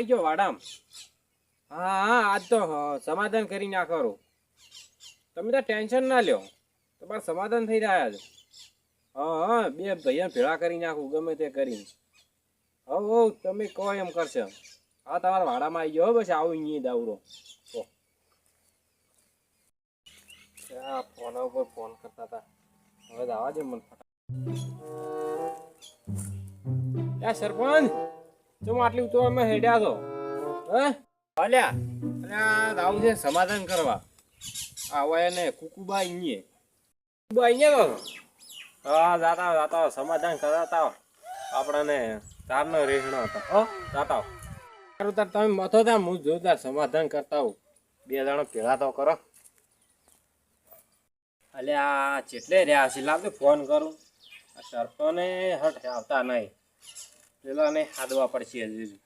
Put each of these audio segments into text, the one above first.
આવી ગયો વાડામ હા હા, આજ તો સમાધાન કરી નાખવાનું. તમે તો ટેન્શન ના લ્યો. તમારે સમાધાન થઈ રહ્યા છે હા બે ભાઈઓને ભેળા કરી નાખું, ગમે તે કરીને. હવ હવ તમે કહો એમ કરશે. હા, તમારા વાડામાં આવી ગયો પછી આવું અહીંયા દાવરો. આ ફોન ઉપર ફોન કરતા હતા. હવે આવા દે મને ફટા સરપંચ! ચમ આટલી અમે હેડ્યા તો આવું છે સમાધાન કરવા. આવા એને કુકુબા અહીંયા કુકુબા અહીંયા તો? હા, જાતા જાતા સમાધાન કરાતા આપણને તારનો રહેણો હતો. હો, જાતા તારું તાર તમે મથો ત્યાં હું જોરદાર સમાધાન કરતા હોઉં. બે જણા ભેગા તો કરો. એટલે આ જેટલે રહ્યા છે લાવજો, ફોન કરું. આ સરપને હટ, આવતા નહીં. પેલાને હાદવા પડશે હજુ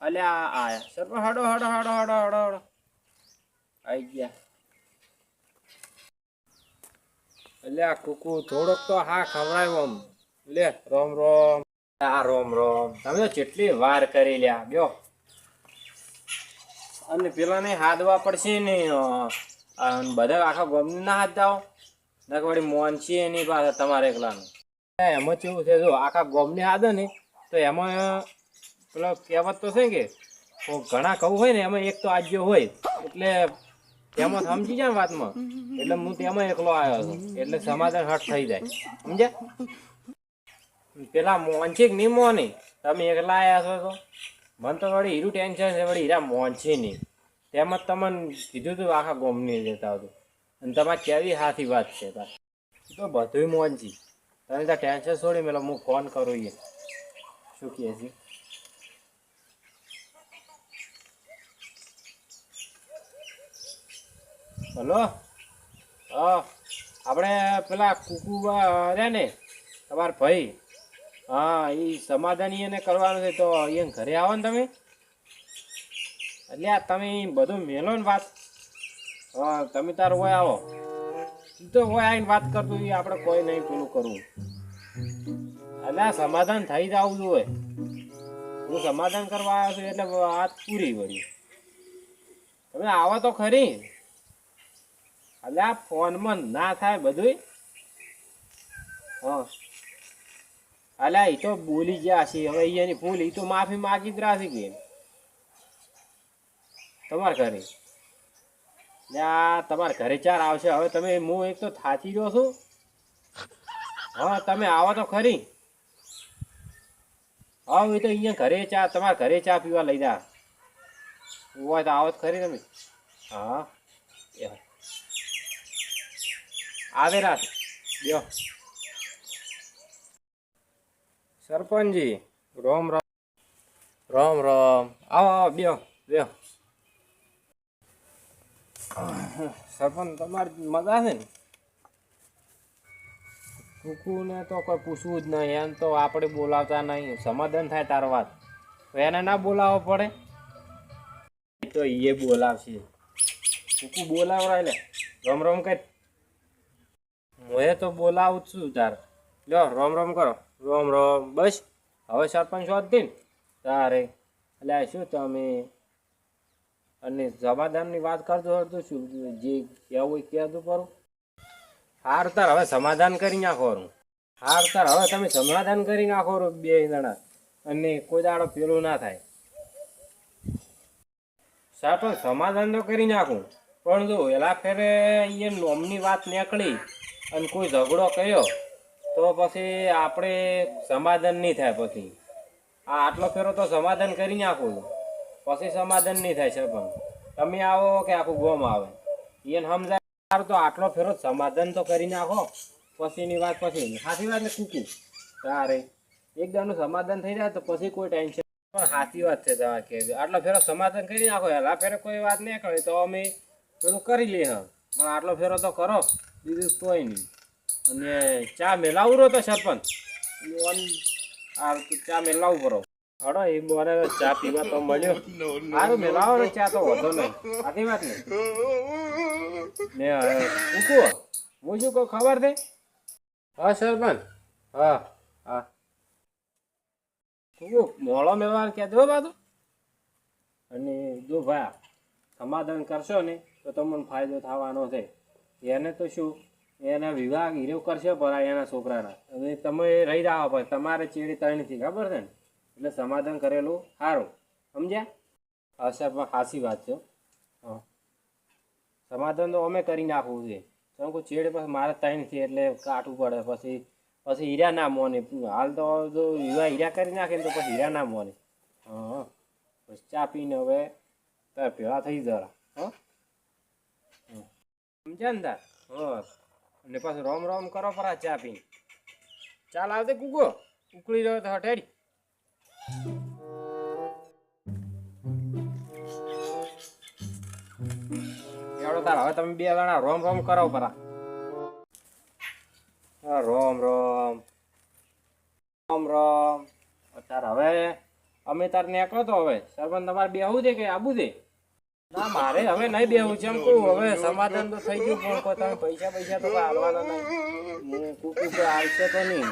અલ્યા આયા. સર હડો હડો હડો હડો હડો હડો. આઈ ગયા. અલ્યા કુકુ થોડોક તો હા ખવડાવ્યો આમ. લે, રોમ રોમ. આ રોમ રોમ. તમે જેટલી વાર કરી લ્યા બ્યો અને પેલાને હાદવા પડશે ને બધા આખા ગમને ના હાથ જાઓ નક મોન છે એની પાસે તમારે એકલાનું. એમાં કેવું છે, જો આખા ગોમને આદે ને, તો એમાં, પેલો કહેવત તો છે કે ઘણા કહું હોય ને, એમાં એક તો આજ્યો હોય. એટલે એમાં સમજી જાય વાતમાં. એટલે હું તેમાં એકલો આવ્યો હતો એટલે સમાધાન હટ થઈ જાય. સમજ્યા? પેલા મોન નહીં મોની. તમે એકલા આવ્યા છો તો? મને તો વળી હીરું ટેન્શન છે, વળી હીરા મોનછી નહીં તેમાં તમને કીધું તું આખા ગોમની જતા હતું અને તમારે કેવી હાથી વાત છે તો બધુંય મોન તમે ત્યાં ટેન્શન છોડી મેલો, હું ફોન કરું એ શું કહે છે? હલો? હા, આપણે પેલા કુકુબા રહ્યા ને, તમારા ભાઈ. હા એ સમાધાન એને કરવાનું છે, તો અહીંયા ઘરે આવો ને તમે. એટલે તમે બધું મેલો ને વાત. હા, તમે તારું હોય આવો. તો હોય આવીને વાત કરતું એ આપણે કોઈ નહીં પેલું કરવું. એટલે આ સમાધાન થઈ જ આવવું જોઈએ. હું સમાધાન કરવા આવ્યો છું એટલે વાત પૂરી વળી તમે આવો તો ખરી. એટલે આ ફોનમાં ના થાય બધું હા. અલ્યા એ તો બોલી ગયા છે. હવે અહીંયાની ભૂલ એ તો માફી માગી જ રાખી ગઈ તમારે ને આ તમારા ઘરે ચાર આવશે. હવે તમે, હું એક તો થાચી રહ્યો છું. હા, તમે આવો તો ખરી. હા એ તો અહીંયા ઘરે ચા, તમારા ઘરે ચા પીવા લઈ જા. હોય તો આવો તો ખરી તમે. હા. આવે રાત. લ્યો સરપંચજી, રોમ રોમ. રોમ રોમ. આવો આવો, બેહો બેહો. સરપંચ, તમારી મજા છે ને? કુકુને તો કોઈ પૂછવું જ નહીં. એમ તો આપણે બોલાવતા નહીં. સમાધાન થાય તાર વાત. એને ના બોલાવવો પડે? તો એ બોલાવશે. કુકુ બોલાવરાય લે. રોમ રોમ કઈ હું તો બોલાવું છું તાર. લ્યો રોમ રોમ કરો. રોમ રોમ. બસ. હવે સરપંચ હોત ને તારે. એટલે શું તમે અને સમાધાનની વાત કરજો તો શું? જે કહેવું હોય કહેતું કરું હાર તાર હવે સમાધાન કરી નાખો હાર. તાર હવે તમે સમાધાન કરી નાખો બે જણા. અને કોઈ દાડો પેલું ના થાય. સાહેબ સમાધાન તો કરી નાખું. પણ જો એલા ફેરે એ નોમની વાત નીકળી અને કોઈ ઝઘડો કર્યો, તો પછી આપણે સમાધાન નહીં થાય પછી. આ આટલો ફેરો તો સમાધાન કરી નાખું. પછી સમાધાન નહીં થાય સરપંચ તમે આવો કે આખું ગોમ આવે. એને સમજાય તો આટલો ફેરો સમાધાન તો કરી નાખો. પછીની વાત પછી. સાચી વાત ને કૂકું તારે. એકદમનું સમાધાન થઈ જાય તો પછી કોઈ ટેન્શન પણ સાચી વાત છે તમારે કે આટલો ફેરો સમાધાન કરી નાખો. હેલા ફેરો કોઈ વાત નહીં કરે. તો અમે પેલું કરી લઈએ પણ આટલો ફેરો તો કરો. બીજું કોઈ નહીં. અને ચા મેલાવું રહો તો સરપંચ. ચા મેલાવું પડો. હડો એ બોરે ચા પીવા તો મળ્યો. સારું મેલાવો ને ચા તો વધો નહીં. આખી વાત ને ને ઉકો હું શું કહું ખબર છે? હા સરપંચ. હા હા. તું મોળો વ્યવહાર કહેતો બાજુ અને જો ભાઈ સમાધાન કરશો ને તો તમને ફાયદો થવાનો છે. એને તો શું? એના વિવાહ હીરો કરશે પરા એના છોકરાના. હવે તમે રહી રહ્યા પણ તમારે ચેડી ત્રણથી ખબર છે ને? એટલે સમાધાન કરેલું સારું સમજ્યા? અચ્છા પણ સાચી વાત છે. હા. સમાધાન તો અમે કરી નાખવું છે. કેમ કે ચેડ પછી મારે ત્રણથી એટલે કાઢવું પડે. પછી પછી હીરા ના મોને. હાલ તો જો હીરા હીરા કરી નાખે તો પછી હીરા ના મોને. હા પછી ચા પીને હવે તાર ભેળા થઈ જરા. હા. સમજ્યા ને તાર? હા અને પાછું રોમ રોમ કરો પરા ચા પીને. ચાલ આવતે કૂકો. ઉકળી રહ્યો તો હટેડી તાર, હવે કરો તો હવે. સરપંચ તમારે બેહવું છે કે આબુ છે? ના, મારે હવે નહીં બેહવું છે એમ કહું. હવે સમાધાન તો થઈ ગયું પૈસા પૈસા તો આવશે તો નહીં.